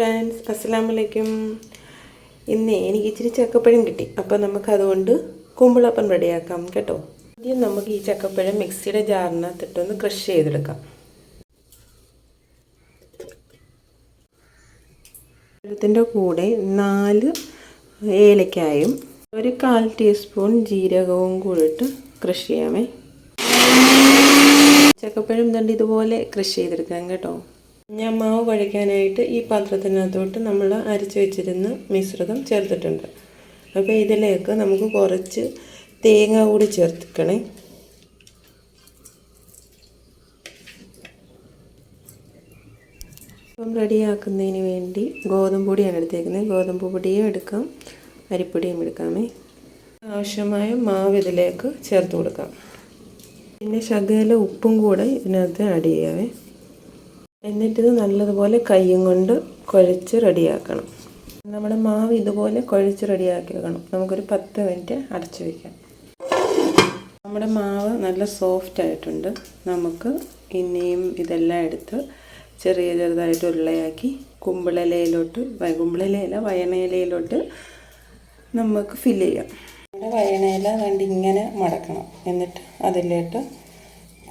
Friends അസ്സലാമലൈക്കും. ഇന്ന് എനിക്ക് ഇച്ചിരി ചക്കപ്പഴം കിട്ടി. അപ്പോൾ നമുക്ക് അതുകൊണ്ട് കുമ്പിളപ്പം റെഡിയാക്കാം കേട്ടോ. ആദ്യം നമുക്ക് ഈ ചക്കപ്പഴം മിക്സിയുടെ ജാറിനകത്തിട്ടൊന്ന് ക്രഷ് ചെയ്തെടുക്കാം. പഴത്തിന്റെ കൂടെ നാല് ഏലക്കായും ഒരു കാൽ ടീസ്പൂൺ ജീരകവും കൂടി ഇട്ട് ക്രഷ് ചെയ്യാമേ. ചക്കപ്പഴം തണ്ട് ഇതുപോലെ കൃഷി ചെയ്തെടുക്കാം കേട്ടോ. ഞാൻ മാവ് കുഴയ്ക്കാനായിട്ട് ഈ പാത്രത്തിനകത്തോട്ട് നമ്മൾ അരച്ച് വെച്ചിരുന്ന മിശ്രിതം ചേർത്തിട്ടുണ്ട്. അപ്പോൾ ഇതിലേക്ക് നമുക്ക് കുറച്ച് തേങ്ങ കൂടി ചേർത്തിക്കണേ. അപ്പം റെഡിയാക്കുന്നതിന് വേണ്ടി ഗോതമ്പ് പൊടിയാണ് എടുത്തേക്കുന്നത്. ഗോതമ്പ് പൊടിയും എടുക്കാം അരിപ്പൊടിയും എടുക്കാമേ. ആവശ്യമായ മാവ് ഇതിലേക്ക് ചേർത്ത് കൊടുക്കാം. പിന്നെ ശകല ഉപ്പും കൂടെ ഇതിനകത്ത് ആഡ് ചെയ്യാവേ എന്നിട്ടിത് നല്ലതുപോലെ കയ്യും കൊണ്ട് കുഴച്ച് റെഡിയാക്കണം. നമ്മുടെ മാവ് ഇതുപോലെ കുഴച്ച് റെഡിയാക്കി വെക്കണം. നമുക്കൊരു പത്ത് മിനിറ്റ് അടച്ചു വയ്ക്കാം നമ്മുടെ മാവ് നല്ല സോഫ്റ്റ് ആയിട്ടുണ്ട്. നമുക്ക് ഇനിയും ഇതെല്ലാം എടുത്ത് ചെറിയ ചെറുതായിട്ട് ഉരുളയാക്കി കുമ്പിളയിലോട്ട് കുമ്പിളയില വയണയിലയിലോട്ട് നമുക്ക് ഫിൽ ചെയ്യാം. നമ്മുടെ വയണയില കണ്ട് ഇങ്ങനെ മടക്കണം. എന്നിട്ട് അതിലോട്ട്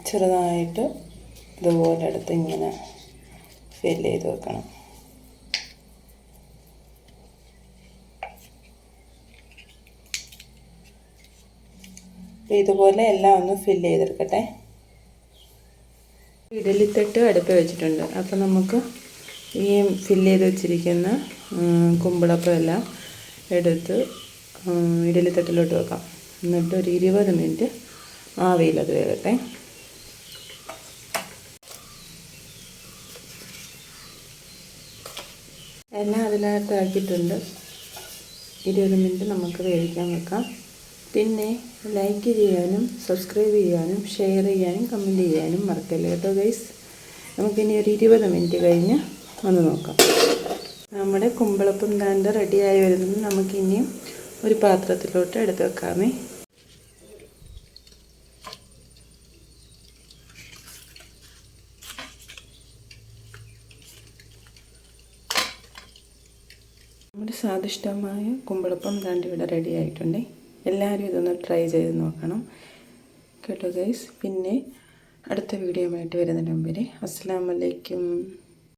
ചെറുതായിട്ട് ഇതുപോലെ എടുത്ത് ഇങ്ങനെ ഫില്ല് ചെയ്ത് വെക്കണം. ഇതുപോലെ എല്ലാം ഒന്ന് ഫിൽ ചെയ്തെടുക്കട്ടെ. ഇഡലിത്തട്ട് അടുപ്പ് വെച്ചിട്ടുണ്ട്. അപ്പോൾ നമുക്ക് ഈ ഫില്ല് ചെയ്ത് വെച്ചിരിക്കുന്ന കുമ്പിളപ്പം എല്ലാം എടുത്ത് ഇഡലിത്തട്ടിലോട്ട് വെക്കാം. എന്നിട്ട് ഒരു ഇരുപത് മിനിറ്റ് ആവിയിലത് വേകട്ടെ എല്ലാം അതിനകത്ത് ആക്കിയിട്ടുണ്ട് ഇരുപത് മിനിറ്റ് നമുക്ക് വേവിക്കാൻ വെക്കാം. പിന്നെ ലൈക്ക് ചെയ്യാനും സബ്സ്ക്രൈബ് ചെയ്യാനും ഷെയർ ചെയ്യാനും കമന്റ് ചെയ്യാനും മറക്കല്ലേ കേട്ടോ ഗൈസ് നമുക്കിനി ഒരു ഇരുപത് മിനിറ്റ് കഴിഞ്ഞ് ഒന്ന് നോക്കാം. നമ്മുടെ കുമ്പളപ്പം താണ്ട് റെഡിയായി വരുന്നത് നമുക്കിനിയും ഒരു പാത്രത്തിലോട്ട് എടുത്ത് വെക്കാമേ. നമ്മുടെ സ്വാദിഷ്ടമായ കുമ്പളപ്പം താണ്ട് ഇവിടെ റെഡി ആയിട്ടുണ്ട്. എല്ലാവരും ഇതൊന്ന് ട്രൈ ചെയ്ത് നോക്കണം. കേട്ടോ ഗൈസ് പിന്നെ അടുത്ത വീഡിയോ ആയിട്ട് വരുന്നതിന് മുമ്പേ അസ്സാം വലൈക്കും